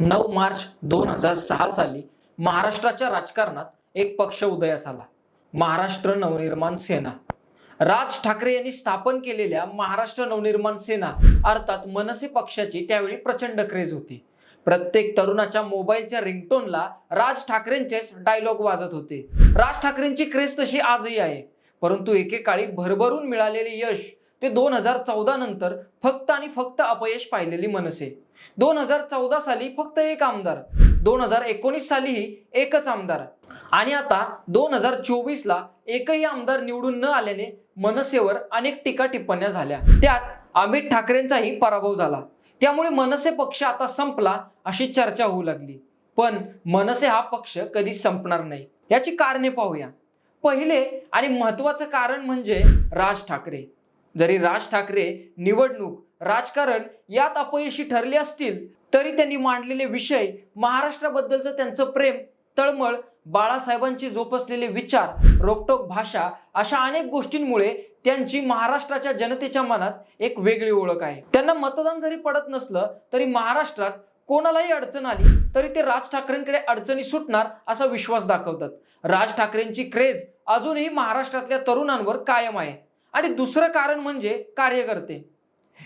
नऊ मार्च दोन हजार सहा साली महाराष्ट्राच्या राजकारणात एक पक्ष उदयास आला. महाराष्ट्र नवनिर्माण सेना. राज ठाकरे यांनी स्थापन केलेल्या महाराष्ट्र नवनिर्माण सेना अर्थात मनसे पक्षाची त्यावेळी प्रचंड क्रेज होती. प्रत्येक तरुणाच्या मोबाईलच्या रिंगटोनला राज ठाकरेंचेच डायलॉग वाजत होते. राज ठाकरेंची क्रेज तशी आजही आहे. परंतु एकेकाळी भरभरून मिळालेले यश ते दोन हजार चौदा नंतर फक्त आणि फक्त अपयश पाहिलेली मनसे. दोन हजार चौदा साली फक्त एक आमदार दोन हजार एकोणीस सालीही एकच आमदार. आणि आता दोन हजार चोवीसला एकही आमदार निवडून न आल्याने मनसेवर अनेक टीका टिप्पण्या झाल्या. त्यात अमित ठाकरेंचाही पराभव झाला. त्यामुळे मनसे पक्ष आता संपला अशी चर्चा होऊ लागली. पण मनसे हा पक्ष कधी संपणार नाही. याची कारणे पाहूया. पहिले आणि महत्वाचं कारण म्हणजे राज ठाकरे. जरी राज ठाकरे निवडणूक राजकारण यात अपयशी ठरले असतील तरी त्यांनी मांडलेले विषय महाराष्ट्राबद्दलचं त्यांचं प्रेम तळमळ बाळासाहेबांचे जोपासलेले विचार रोकटोक भाषा अशा अनेक गोष्टींमुळे त्यांची महाराष्ट्राच्या जनतेच्या मनात एक वेगळी ओळख आहे. त्यांना मतदान जरी पडत नसलं तरी महाराष्ट्रात कोणालाही अडचण आली तरी ते राज ठाकरेंकडे अडचणी सुटणार असा विश्वास दाखवतात. राज ठाकरेंची क्रेज अजूनही महाराष्ट्रातल्या तरुणांवर कायम आहे. आणि दुसरं कारण म्हणजे कार्यकर्ते.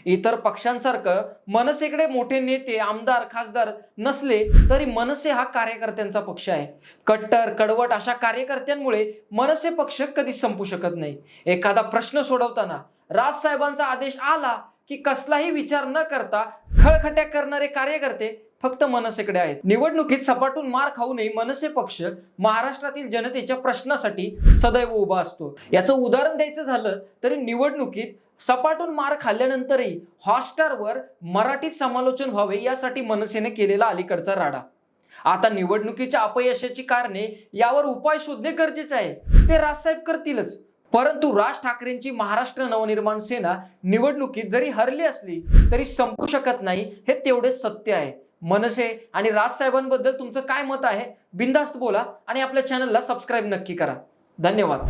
इतर पक्षांसारखं मनसेकडे मोठे नेते आमदार खासदार नसले तरी मनसे हा कार्यकर्त्यांचा पक्ष आहे. कट्टर कडवट अशा कार्यकर्त्यांमुळे मनसे पक्ष कधीच संपू शकत नाही. एखादा प्रश्न सोडवताना राजसाहेबांचा आदेश आला की कसलाही विचार न करता खळखट्या करणारे कार्यकर्ते फक्त मनसेकडे आहेत. निवडणुकीत सपाटून मार खाऊनही मनसे पक्ष महाराष्ट्रातील जनतेच्या प्रश्नासाठी सदैव उभा असतो. याचं उदाहरण द्यायचं झालं तरी निवडणुकीत सपाटून मार खाल्ल्यानंतरही हॉटस्टारवर मराठीत समालोचन व्हावे यासाठी मनसेने केलेला अलीकडचा राडा. आता निवडणुकीच्या अपयशाची कारणे यावर उपाय शोधणे गरजेचे आहे. ते राजसाहेब करतीलच. परंतु राज ठाकरेंची महाराष्ट्र नवनिर्माण सेना निवडणुकीत जरी हरली असली तरी संपू शकत नाही हे तेवढेच सत्य आहे. मनसे आणि राजसाहेबांबद्दल तुमचं काय मत आहे बिंदास्त बोला आणि आपल्या चॅनलला सबस्क्राईब नक्की करा. धन्यवाद.